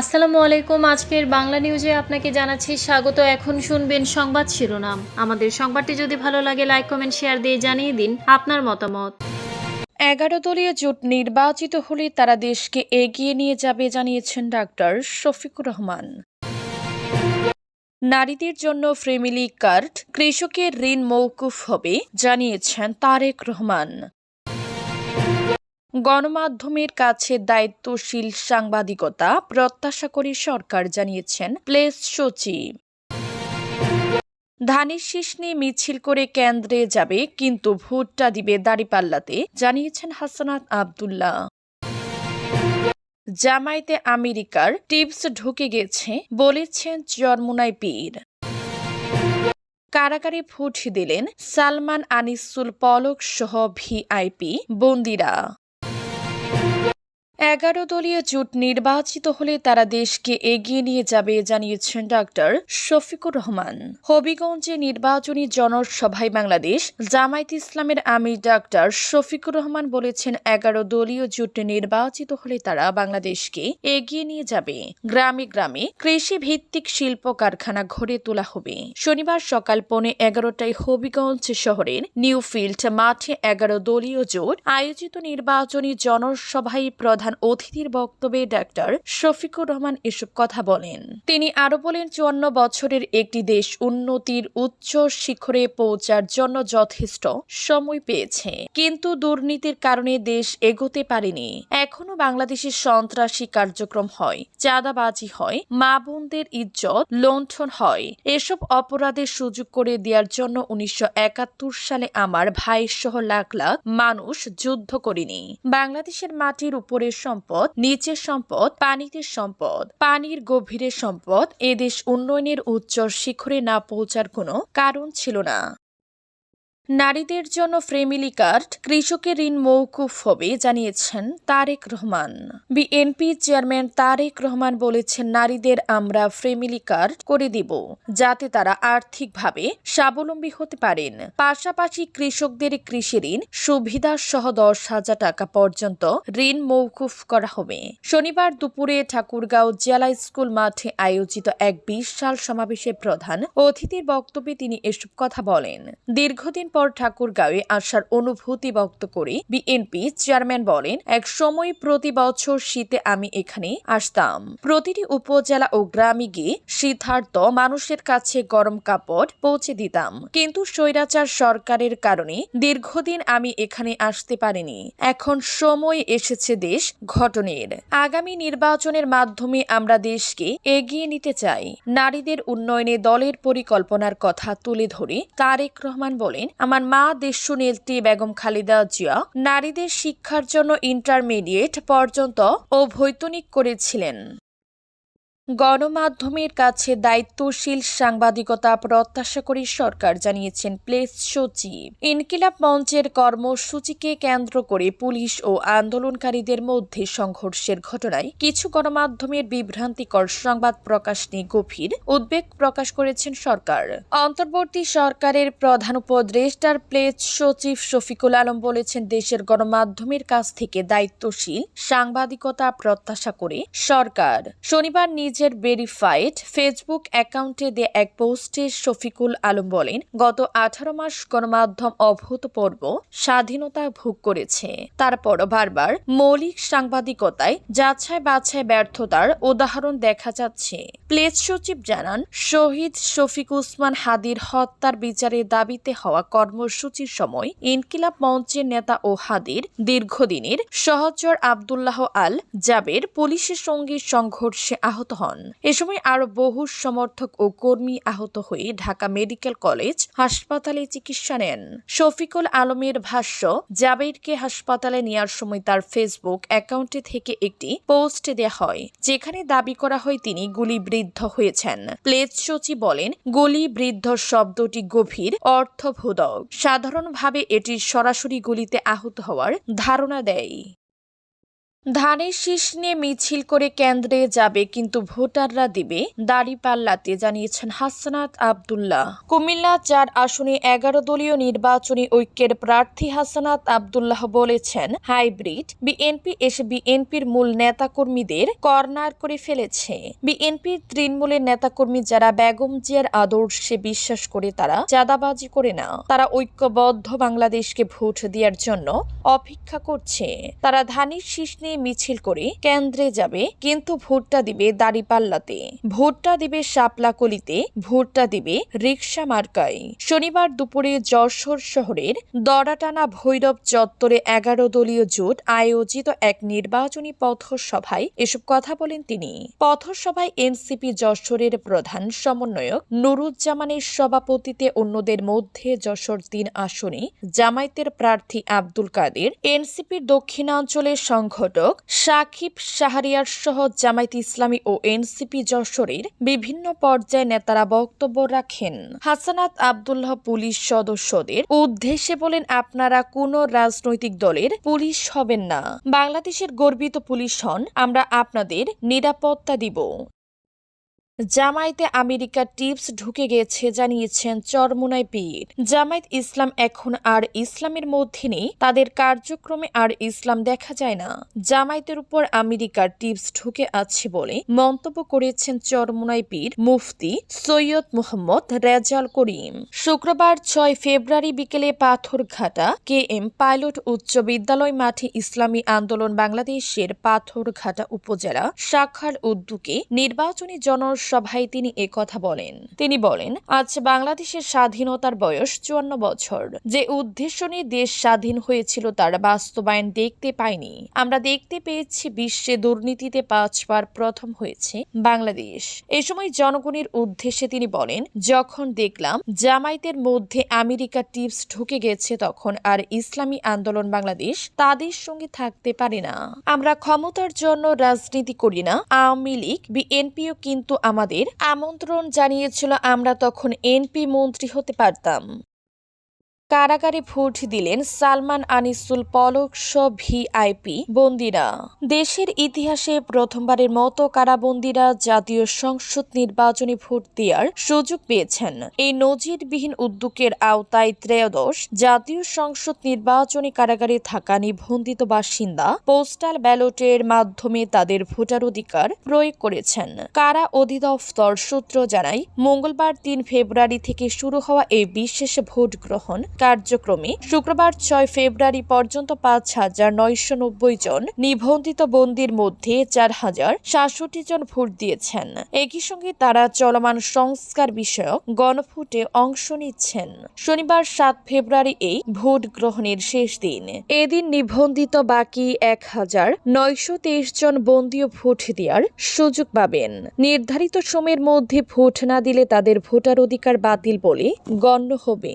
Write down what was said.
আসসালামু আলাইকুম। আজকের বাংলা নিউজে আপনাকে জানাচ্ছি স্বাগত। এখন শুনবেন সংবাদ শিরোনাম। আমাদের সংবাদটি যদি ভালো লাগে লাইক কমেন্ট শেয়ার দিয়ে জানিয়ে দিন আপনার মতামত। এগারো দলীয় জোট নির্বাচিত হলে তারা দেশকে এগিয়ে নিয়ে যাবে জানিয়েছেন ডাক্তার শফিকুর রহমান। নারীদের জন্য ফ্যামিলি কার্ড, কৃষকের ঋণ মৌকুফ হবে, জানিয়েছেন তারেক রহমান। গণমাধ্যমের কাছে দায়িত্বশীল সাংবাদিকতা প্রত্যাশা করে সরকার জানিয়েছেন প্লেস সচিব। ধানের শীষ নিয়ে মিছিল করে কেন্দ্রে যাবে, কিন্তু ভোটটা দিবে দাড়িপাল্লাতে, জানিয়েছেন হাসানাত আবদুল্লাহ। জামাইতে আমেরিকার টিপস ঢুকে গেছে, বলেছেন চরমুনাই পীর। কারাগারে ফুট দিলেন সালমান আনিসুল পলক সহ ভিআইপি বন্দিরা। এগারো দলীয় জোট নির্বাচিত হলে তারা দেশকে এগিয়ে নিয়ে যাবে, জানিয়েছেন ডাক্তার শফিকুর রহমান। হবিগঞ্জে নির্বাচনী জনসভায় বাংলাদেশ, জামায়াত ইসলামের আমির ডাক্তার শফিকুর রহমান বলেছেন, এগারো দলীয় জোট নির্বাচিত হলে তারা বাংলাদেশকে এগিয়ে নিয়ে যাবে। গ্রামে গ্রামে কৃষি ভিত্তিক শিল্প কারখানা গড়ে তোলা হবে। শনিবার সকাল পৌনে এগারোটায় হবিগঞ্জ শহরের নিউফিল্ড মাঠে এগারো দলীয় জোট আয়োজিত নির্বাচনী জনসভায় প্রধান অতিথির বক্তব্যে ডাক্তার শফিকুর রহমান এসব কথা বলেন। তিনি আরও বলেন, চুয়ান্ন বছরের একটি দেশ উন্নতির উচ্চ শিখরে পৌঁছার জন্য যথেষ্ট সময় পেয়েছে। কিন্তু দুর্নীতির কারণে দেশ এগোতে পারেনি। এখনও বাংলাদেশের সন্ত্রাসী কার্যক্রম হয়, চাঁদাবাজি হয়, মা বোনদের ইজ্জত লণ্ঠন হয়। এসব অপরাধের সুযোগ করে দেওয়ার জন্য উনিশশো একাত্তর সালে আমার ভাই সহ লাখ লাখ মানুষ যুদ্ধ করেনি। বাংলাদেশের মাটির উপরের সম্পদ, নিচের সম্পদ, পানিতে সম্পদ। পানির গভীরের সম্পদ এদেশ উন্নয়নের উচ্চ শিখরে না পৌঁছার কোনো কারণ ছিল না। নারীদের জন্য ফ্রেমিলি কার্ড, কৃষকের ঋণ মৌকুফ হবে, জানিয়েছেন তারেক রহমান। বিএনপি চেয়ারম্যান তারেক রহমান বলেছেন, নারীদের আমরা ফ্রেমিলি কার্ড করে দিব, যাতে তারা আর্থিকভাবে স্বাবলম্বী হতে পারেন। পাশাপাশি কৃষকদের কৃষি ঋণ, সুবিধা সহ দশ হাজার টাকা পর্যন্ত ঋণ মৌকুফ করা হবে। শনিবার দুপুরে ঠাকুরগাঁও জেলা স্কুল মাঠে আয়োজিত এক বিশাল সমাবেশে প্রধান অতিথির বক্তব্যে তিনি এসব কথা বলেন। দীর্ঘদিন পর ঠাকুরগাঁওয়ে আসার অনুভূতি ব্যক্ত করে। বিএনপি চেয়ারম্যান বলেন, এক সময় প্রতি বছর শীতে আমি এখানে আসতাম। প্রতিটি উপজেলা ও গ্রামে গিয়ে শীতার্থ মানুষের কাছে গরম কাপড় পৌঁছে দিতাম। কিন্তু স্বৈরাচার সরকারের কারণে দীর্ঘদিন আমি এখানে আসতে পারিনি। এখন সময় এসেছে দেশ ঘটনের আগামী নির্বাচনের মাধ্যমে আমরা দেশকে এগিয়ে নিতে চাই। নারীদের উন্নয়নে দলের পরিকল্পনার কথা তুলে ধরে তারেক রহমান বলেন আমার মা দেশু দেশনেত্রী বেগম খালিদা জিয়া নারীদের শিক্ষার জন্য ইন্টারমিডিয়েট পর্যন্ত ও ভৈতনিক করেছিলেন। গণমাধ্যমের কাছে দায়িত্বশীল সাংবাদিকতা প্রত্যাশা করে সরকার, জানিয়েছেন প্লেস সচিব। ইনকিলাব মঞ্চের কর্মসূচিকে কেন্দ্র করে পুলিশ ও আন্দোলনকারীদের মধ্যে সংঘর্ষের ঘটনায় কিছু গণমাধ্যমের বিভ্রান্তিকর সংবাদ প্রকাশ নিয়ে গভীর উদ্বেগ প্রকাশ করেছেন সরকার। অন্তর্বর্তী সরকারের প্রধান উপদেষ্টার প্লেস সচিব শফিকুল আলম বলেছেন, দেশের গণমাধ্যমের কাছ থেকে দায়িত্বশীল সাংবাদিকতা প্রত্যাশা করে সরকার। শনিবার নিজের ভেরিফাইড ফেসবুক অ্যাকাউন্টে দেয়া এক পোস্টে শফিকুল আলম বলেন, গত আঠারো মাস গণমাধ্যম অভূতপূর্ব স্বাধীনতা ভোগ করেছে। তারপর বারবার মৌলিক সাংবাদিকতায় যাচাই বাছাই ব্যর্থতার উদাহরণ দেখা যাচ্ছে। প্লেস সচিব জানান, শহীদ শফিক উসমান হাদির হত্যার বিচারের দাবিতে হওয়া কর্মসূচির সময় ইনকিলাব মঞ্চের নেতা ও হাদির দীর্ঘদিনের সহচর আবদুল্লাহ আল জাবের পুলিশের সঙ্গে সংঘর্ষে আহত হন। এ সময় আরও বহু সমর্থক ও কর্মী আহত হয়ে ঢাকা মেডিকেল কলেজ হাসপাতালে চিকিৎসা নেন। শফিকুল আলমের ভাষ্য, জাবেরকে হাসপাতালে নেওয়ার সময় তার ফেসবুক অ্যাকাউন্টে থেকে একটি পোস্ট দেয়া হয়, যেখানে দাবি করা হয় তিনি গুলিবৃদ্ধ হয়েছেন। প্লেজ সচি বলেন, গুলিবৃদ্ধ শব্দটি গভীর, অর্থবোধক। সাধারণভাবে এটি সরাসরি গুলিতে আহত হওয়ার ধারণা দেয়। ধানের শীষ নিয়ে মিছিল করে কেন্দ্রে যাবে কিন্তু ভোটাররা দিবে দাড়ি পাল্লাতে, জানিয়েছেন হাসনাত আবদুল্লাহ। কুমিল্লা চার আসনে এগারো দলীয় নির্বাচনী ঐক্যের প্রার্থী হাসনাত আবদুল্লাহ বলেছেন, হাইব্রিড বিএনপি এসে বিএনপির মূল নেতাকর্মীদের কর্নার করে ফেলেছে। বিএনপির তৃণমূলের নেতাকর্মী যারা বেগম জিয়ার আদর্শে বিশ্বাস করে তারা চাঁদাবাজি করে না। তারা ঐক্যবদ্ধ বাংলাদেশকে ভোট দেওয়ার জন্য অপেক্ষা করছে। তারা ধানের শীষ নিয়ে মিছিল করে কেন্দ্রে যাবে, কিন্তু ভোটটা দিবে দাড়িপাল্লাতে। ভোটটা দিবে শাপলাকলিতে, ভোটটা দিবে রিক্সা মার্কায়। শনিবার দুপুরে যশোর শহরের দড়াটানা ভৈরব চত্বরে এগারো দলীয় জোট আয়োজিত এক নির্বাচনী পথসভায় এসব কথা বলেন তিনি। পথসভায় এনসিপি যশোরের প্রধান সমন্বয়ক নুরুজ্জামানের সভাপতিতে অন্যদের মধ্যে যশোর তিন আসনে জামায়াতের প্রার্থী আব্দুল কাদের, এনসিপির দক্ষিণাঞ্চলের সংগঠক সাকিব শাহরিয়ার সহ জামায়াত ইসলামী ও এনসিপি যশোরের বিভিন্ন পর্যায়ে নেতারা বক্তব্য রাখেন। হাসানাত আবদুল্লাহ পুলিশ সদস্যদের উদ্দেশ্যে বলেন, আপনারা কোনো রাজনৈতিক দলের পুলিশ হবেন না। বাংলাদেশের গর্বিত পুলিশ হন, আমরা আপনাদের নিরাপত্তা দিব। জামায়াতে আমেরিকার টিপস ঢুকে গেছে, জানিয়েছেন চরমোনাই পীর। জামায়াত ইসলাম এখন আর ইসলামের মধ্যে নেই, তাদের কার্যক্রমে আর ইসলাম দেখা যায় না। জামায়াতের উপর আমেরিকার টিপস ঢুকে আছে বলে মন্তব্য করেছেন চরমোনাই পীর মুফতি সৈয়দ মোহাম্মদ রেজাল করিম। শুক্রবার ছয় ফেব্রুয়ারি বিকেলে পাথরঘাটা কে এম পাইলট উচ্চ বিদ্যালয় মাঠে ইসলামী আন্দোলন বাংলাদেশের পাথরঘাটা উপজেলা শাখার উদ্যোগে নির্বাচনী জনসভায় তিনি একথা বলেন। তিনি বলেন, আজ বাংলাদেশের স্বাধীনতার বয়স চুয়ান্ন বছর। যে উদ্দেশ্য নিয়ে দেশ স্বাধীন হয়েছিল তার বাস্তবায়ন দেখতে পাইনি। আমরা দেখতে পেয়েছি বিশ্বে দুর্নীতিতে পাঁচবার প্রথম হয়েছে বাংলাদেশ। এ সময় জনগণের উদ্দেশ্যে তিনি বলেন, যখন দেখলাম জামায়াতের মধ্যে আমেরিকা টিপস ঢুকে গেছে তখন আর ইসলামী আন্দোলন বাংলাদেশ তাদের সঙ্গে থাকতে পারে না। আমরা ক্ষমতার জন্য রাজনীতি করি না। আওয়ামী লীগ, বিএনপিও কিন্তু আমাদের আমন্ত্রণ জানিয়েছিল আমরা তখন এনপি মন্ত্রী হতে পারতাম। কারাগারে ভোট দিলেন সালমান আনিসুল পলক ভিআইপি বন্দিরা। দেশের ইতিহাসে প্রথমবারের মতো কারাবন্দিরা জাতীয় সংসদ নির্বাচনে ভোট দেওয়ার সুযোগ পেয়েছেন। এই নজিরবিহীন উদ্যোগের আওতায় ত্রয়োদশ জাতীয় সংসদ নির্বাচনী কারাগারে থাকা নিবন্ধিত বাসিন্দা পোস্টাল ব্যালটের মাধ্যমে তাদের ভোটার অধিকার প্রয়োগ করেছেন। কারা অধিদপ্তর সূত্র জানায়, মঙ্গলবার তিন ফেব্রুয়ারি থেকে শুরু হওয়া এই বিশেষ ভোট গ্রহণ কার্যক্রমে শুক্রবার ছয় ফেব্রুয়ারি পর্যন্ত পাঁচ হাজার নয়শো নব্বই জন নিবন্ধিত বন্দির মধ্যে চার হাজার সাতষট্টি জন ভোট দিয়েছেন। একই সঙ্গে তারা চলমান সংস্কার বিষয়ক গণভোটে অংশ নিচ্ছেন। শনিবার সাত ফেব্রুয়ারি এই ভোট গ্রহণের শেষ দিন। এদিন নিবন্ধিত বাকি এক হাজার নয়শো তেইশ জন বন্দীয় ভোট দেওয়ার সুযোগ পাবেন। নির্ধারিত সময়ের মধ্যে ভোট না দিলে তাদের ভোটার অধিকার বাতিল বলে গণ্য হবে।